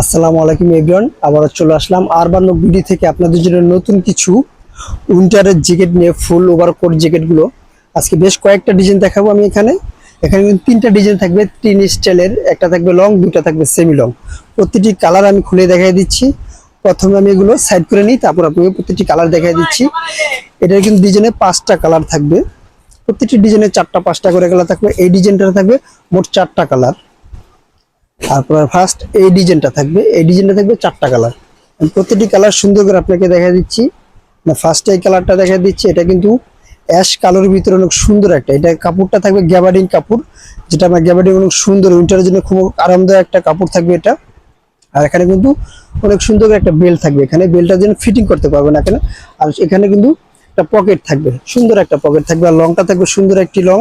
আসসালামু আলাইকুম এভরিওয়ান, আবারও চলে আসলাম আরবান বিডি থেকে আপনাদের জন্য নতুন কিছু উইন্টারের জ্যাকেট নিয়ে ফুল ওভারকোট জ্যাকেটগুলো। আজকে বেশ কয়েকটা ডিজাইন দেখাবো আমি এখানে। এখানে কিন্তু তিনটা ডিজাইন থাকবে, তিন স্টাইলের, একটা থাকবে লং দুটা থাকবে সেমি লং প্রতিটি কালার আমি খুলে দেখাই দিচ্ছি। প্রথমে আমি এগুলো সাইড করে নিই, তারপর আপনাকে প্রতিটি কালার দেখাই দিচ্ছি। এটার কিন্তু ডিজাইনে পাঁচটা কালার থাকবে। প্রতিটি ডিজাইনে চারটা, পাঁচটা করে কালার থাকবে। এই ডিজাইনটা থাকবে মোট চারটা কালার। তারপর ফার্স্ট এই ডিজাইনটা থাকবে। এই ডিজাইনটা থাকবে চারটা কালার প্রতিটি কালার সুন্দর করে আপনাকে দেখা দিচ্ছি। না ফার্স্ট এই কালারটা দেখা দিচ্ছি, এটা কিন্তু অ্যাশ কালোর ভিতরে অনেক সুন্দর একটা। এটা কাপড়টা থাকবে গ্যাবার্ডিং কাপড়, যেটা আমার গ্যাবার্ডিং অনেক সুন্দর। উইন্টারের জন্য খুব আরামদায়ক একটা কাপড় থাকবে এটা। আর এখানে কিন্তু অনেক সুন্দর একটা বেল থাকবে। এখানে বেলটার জন্য ফিটিং করতে পারবেন এখানে আর এখানে কিন্তু একটা পকেট থাকবে। সুন্দর একটা পকেট থাকবে। আর লংটা থাকবে সুন্দর একটি লং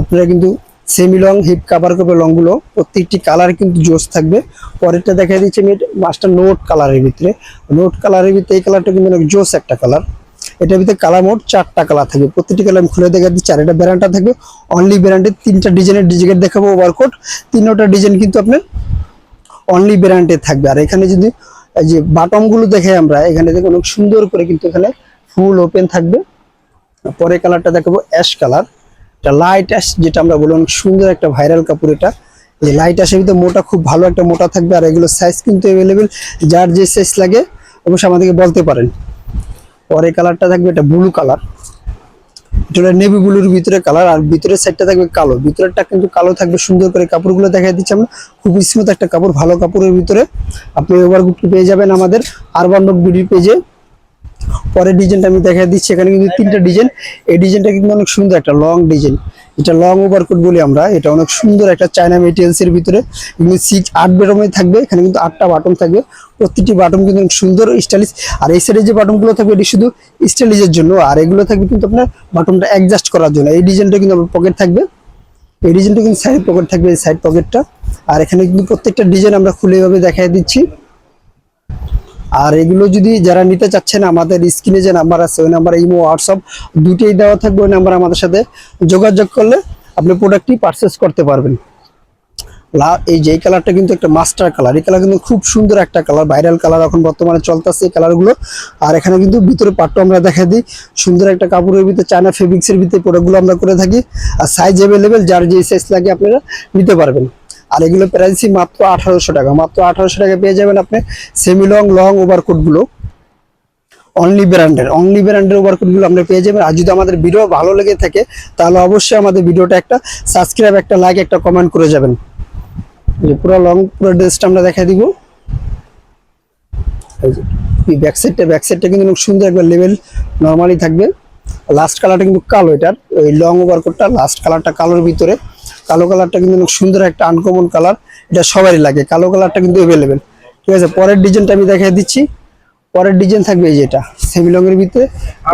আপনারা কিন্তু সেমি লং হিপ কাভার করবে লংগুলো প্রত্যেকটি কালার কিন্তু জোস থাকবে। পরেরটা দেখা দিচ্ছে আমি মাছটা নোট কালারের ভিতরে। নোট কালারের ভিতরে এই কালারটা কিন্তু অনেক জোস একটা কালার এটার ভিতরে কালার মোট চারটা কালার থাকবে। প্রত্যেকটি কালার আমি খুলে দেখা দিচ্ছি। আর এটা ব্র্যান্ডটা থাকবে অনলি ব্র্যান্ডের তিনটা ডিজাইনের ডিজাইন দেখাবো ওভারকোট তিনটা ডিজাইন কিন্তু আপনার অনলি ব্র্যান্ডের থাকবে। আর এখানে যদি যে বাটমগুলো দেখে আমরা, এখানে দেখুন অনেক সুন্দর করে কিন্তু এখানে ফুল ওপেন থাকবে। পরে কালারটা দেখাবো অ্যাশ কালার এটা লাইট অ্যাশ যেটা আমরা বলি, অনেক সুন্দর একটা ভাইরাল কাপড় এটা। এই লাইট অ্যাশের ভিতরে মোটা, খুব ভালো একটা মোটা থাকবে আর এগুলো সাইজ কিন্তু অ্যাভেলেবেল যার যে সাইজ লাগে অবশ্যই আমাদেরকে বলতে পারেন। পরে কালারটা থাকবে এটা ব্লু কালার এটা নেভি ব্লুর ভিতরে কালার আর ভিতরের সাইডটা থাকবে কালো। ভিতরেরটা কিন্তু কালো থাকবে, সুন্দর করে কাপড়গুলো দেখাই দিচ্ছি আমরা। খুব স্মুথ একটা কাপড়, ভালো কাপড়ের ভিতরে। আপনি ওভারগুপটি পেয়ে যাবেন আমাদের আরবান বিডির পেজে পরের ডিজাইনটা আমি দেখাই দিচ্ছি, এখানে কিন্তু তিনটা ডিজাইন। এই ডিজাইনটা কিন্তু অনেক সুন্দর একটা লং ডিজাইন। এটা লং ওভারকোট বলি আমরা, এটা অনেক সুন্দর একটা চায়না মেটেরিয়ালস এর ভিতরে। এগুলো সিক্স আট বেরমে থাকবে, এখানে কিন্তু আটটা বাটন থাকবে। প্রতিটি বাটন কিন্তু অনেক সুন্দর স্টাইলিশ আর এই সাইডে যে বাটনগুলো থাকবে, এটি শুধু স্টাইলিশের জন্য। আর এগুলো থাকবে কিন্তু আপনার বাটনটা অ্যাডজাস্ট করার জন্য। এই ডিজাইনটা কিন্তু আপনার পকেট থাকবে। এই ডিজাইনটা কিন্তু সাইড পকেট থাকবে, এই সাইড পকেটটা আর এখানে কিন্তু প্রত্যেকটা ডিজাইন আমরা খুলে এভাবে দেখাই দিচ্ছি। আর এগুলো যদি যারা নিতে চাচ্ছেন, আমাদের স্ক্রিনে যে নাম্বার আছে, ওই নাম্বার ইমো, হোয়াটসঅ্যাপ দুটোই দেওয়া থাকবে, ওই নাম্বার আমাদের সাথে যোগাযোগ করলে আপনি প্রোডাক্টটি পারচেস করতে পারবেন। এই যে কালারটা কিন্তু একটা মাস্টার কালার এই কালার কিন্তু খুব সুন্দর একটা কালার ভাইরাল কালার এখন বর্তমানে চলতেছে এই কালারগুলো আর এখানে কিন্তু ভিতরে পাট্ট আমরা দেখা দিই। সুন্দর একটা কাপড়ের ভিতরে চায়না ফেব্রিক্সের ভিতরে প্রোডাক্টগুলো আমরা করে থাকি। আর সাইজ অ্যাভেলেবেল যার যে সাইজ লাগে আপনারা নিতে পারবেন। আর এগুলো প্রাইসই মাত্র আঠারোশো টাকা। মাত্র আঠারোশো টাকা পেয়ে যাবেন আপনি সেমি লং লং ওভারকোটগুলো অনলি ব্র্যান্ডের অনলি ব্র্যান্ডের ওভারকোটগুলো আমরা পেয়ে যাবেন। আর যদি আমাদের ভিডিও ভালো লেগে থাকে, তাহলে অবশ্যই আমাদের ভিডিওটা একটা সাবস্ক্রাইব একটা লাইক একটা কমেন্ট করে যাবেন। পুরো লং পুরো ড্রেসটা আমরা দেখা দিব। এই ব্যাক সাইডটা ব্যাক সাইডটা কিন্তু সুন্দর একবার লেভেল নর্মালি থাকবে। লাস্ট কালারটা কিন্তু কালো এটার। ওই লং ওভারকোটটা লাস্ট কালারটা কালোর ভিতরে। কালো কালারটা কিন্তু সুন্দর একটা আনকমন কালার এটা সবারই লাগে। কালো কালারটা কিন্তু অ্যাভেলেবেল ঠিক আছে, পরের ডিজাইনটা আমি দেখাই দিচ্ছি। পরের ডিজাইন থাকবে এই যেটা সেমি লং এর ভিতরে।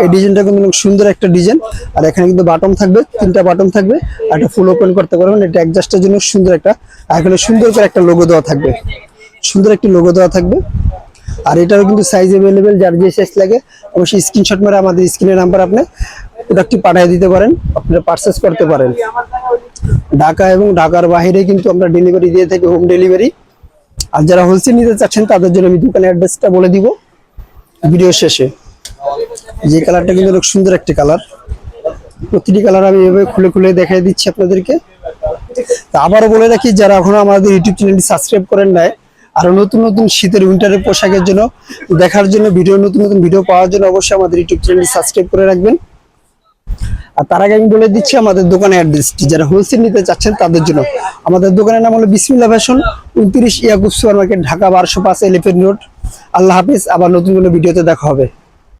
এই ডিজাইনটা কিন্তু অনেক সুন্দর একটা ডিজাইন আর এখানে কিন্তু বাটন থাকবে, তিনটা বাটন থাকবে। আর একটা ফুল ওপেন করতে পারবেন। এটা অ্যাডজাস্টের জন্য সুন্দর একটা, আর এখানে সুন্দর করে একটা লোগো দেওয়া থাকবে। সুন্দর একটি লোগো দেওয়া থাকবে। আর এটারও কিন্তু সাইজ অ্যাভেলেবেল যার যে সাইজ লাগে, অবশ্যই স্ক্রিনশট মেরে আমাদের স্ক্রিনের নাম্বার আপনি প্রোডাক্টটি পাঠিয়ে দিতে পারেন আপনারা পারচেস করতে পারেন। ঢাকা এবং ঢাকার বাইরে কিন্তু আমরা ডেলিভারি দিয়ে থাকি হোম ডেলিভারি আর যারা হোলসেল নিতে চাচ্ছেন, তাদের জন্য আমি দোকানের অ্যাড্রেসটা বলে দিব ভিডিও শেষে। যে কালারটা কিন্তু অনেক সুন্দর একটি কালার প্রতিটি কালার আমি এভাবে খুলে খুলে দেখাই দিচ্ছি আপনাদেরকে। তা আবারও বলে রাখি, যারা এখনও আমাদের ইউটিউব চ্যানেলটি সাবস্ক্রাইব করেন নাই আরও নতুন নতুন শীতের উইন্টারের পোশাকের জন্য দেখার জন্য ভিডিও নতুন নতুন ভিডিও পাওয়ার জন্য অবশ্যই আমাদের ইউটিউব চ্যানেলটি সাবস্ক্রাইব করে রাখবেন। আর তার আগে আমি বলে দিচ্ছি, আমাদের দোকানের অ্যাড্রেসটি যারা হোলসেল নিতে চাচ্ছেন তাদের জন্য। আমাদের দোকানের নাম হলো বিসমিল্লা ফ্যাশন উনত্রিশ ইয়াকুব সুপার মার্কেট ঢাকা বারোশো পাঁচ এলিফেন্ট রোড। আল্লাহ হাফিজ, আবার নতুন কোনো ভিডিওতে দেখা হবে।